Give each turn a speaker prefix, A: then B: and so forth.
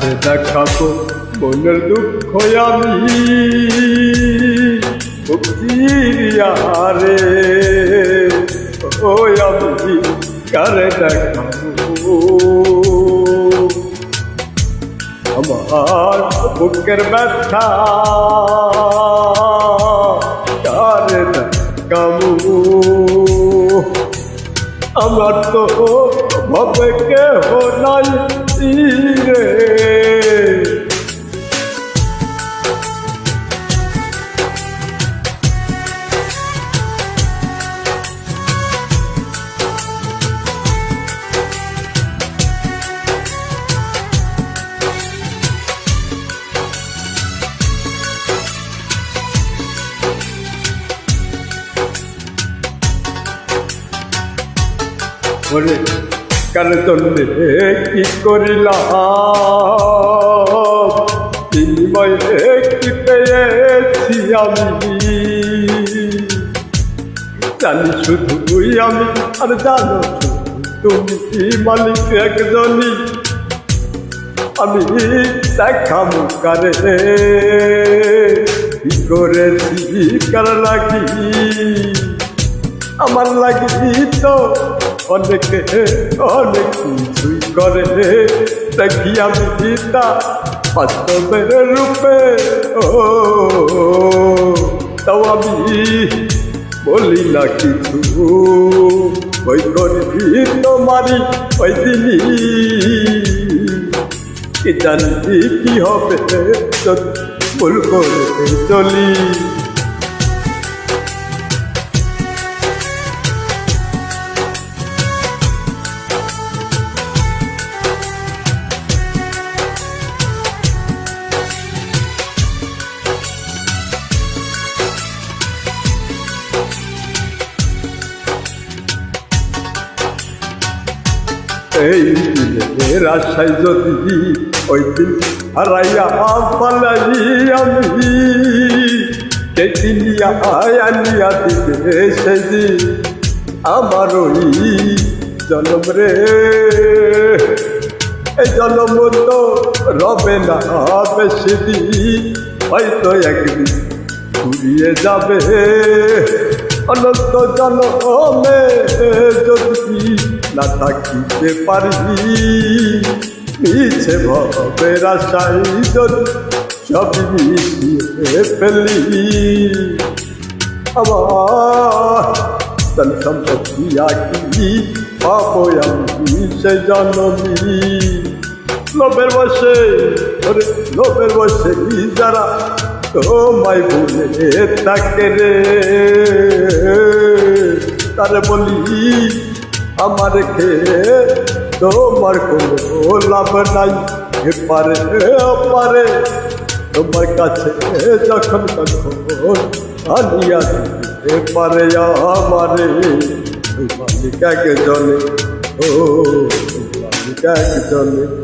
A: দেখাবো মনের দুঃখ আমি। রে ও আমি কার দেখাবো? আমার বুকের ব্যথা ভবে কেহ নাই রে ওরে কার জন্যে কি করিলাম? বিনিময়ে কি পেয়েছি আমি। জানি শুধুই আমি, আর জানো তুমি মালিক একজনই? আমি দেখা মুখারে কি করেছি কার লাগি আমার লাগি তো অনেকে অনেক কিছুই করে। দেখি আমি গীতা বাস্তবের রূপে। তাও আমি বলি না কিছু। ওই করবি তোমারই ওই দিনই কি জানি কি হবে চলি এই দিনের আশায় যদি ওই দিন হারাইয়া পালাই আমি কেটিনিয়া আনিয়া দিবে সেদিন আমার ওই জনম রে। এই জনম তো রবে না বেশি হয়তো একদিন ঘুরিয়ে যাবে। অনন্ত জনমে যদি না থাকিতে পারি, মিছে ভবের আশাই যদি মিশিয়ে ফেলি। আমার ধন সম্পত্তি আকি, পাবো আমি সে জনমি লোভের বসে ওরে লোভের বসে যারা তোমায় ভুলে থাকে রে? তারে বলি, আমার খেয়ে তোমার কোনো লাভ নাই। এপারে পারে তোমার কাছে যখন তখন আনিয়া দিতে পারে আমারে। মালিক একজনে, ও মালিক একজনে।